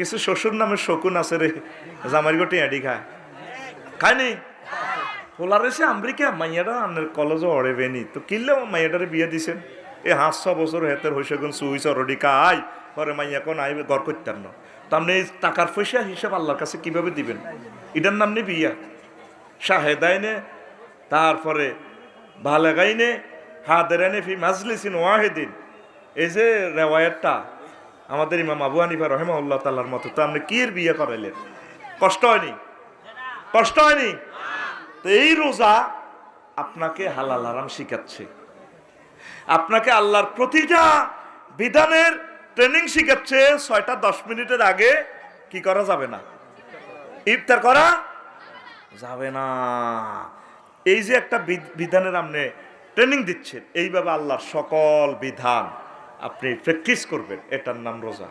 কিছু শ্বশুর নামে শকুন আছে রে, জামাই গোটি এডি খায় খায়নি পোলার এসে আমেরিকা, মাইয়াটা আনের কলেজে অড়েবেনি তো কিনলে মাইয়াটারে বিয়ে দিছেন? এ ছ বছর হেতের হইসে গুন সুই চরডি কাই পরে মাইয়া কোন আইবে, ঘর করতেন না। তো আপনি টাকার পয়সা হিসাব আল্লাহর কাছে কীভাবে দিবেন? এটার নাম নি বিয়া। শাহেদাইনে তারপরে ভালেগাইনে হাদেরানে ফি মাজলিসিন ওয়াহেদিন। এই যে রেওয়ায়তটা আমাদের ইমাম আবু হানিফা রহেমাউল্লাহ তাল্লার মতো, তো আপনি কি এর বিয়ে করাইলেন? কষ্ট হয়নি? কষ্ট হয়নি? তো এই রোজা আপনাকে হালাল আরাম শিখাচ্ছে। আপনাকে আল্লাহর প্রতিটা বিধানের ট্রেনিং শিখাচ্ছে, ছয়টা দশ মিনিটের আগে কি করা যাবে না? ইফতার করা যাবে না। এই যে একটা বিধ- বিধানের আপনি ট্রেনিং দিচ্ছেন, এইভাবে আল্লাহর সকল বিধান আপনি প্র্যাকটিস করবেন। এটার নাম রোজা।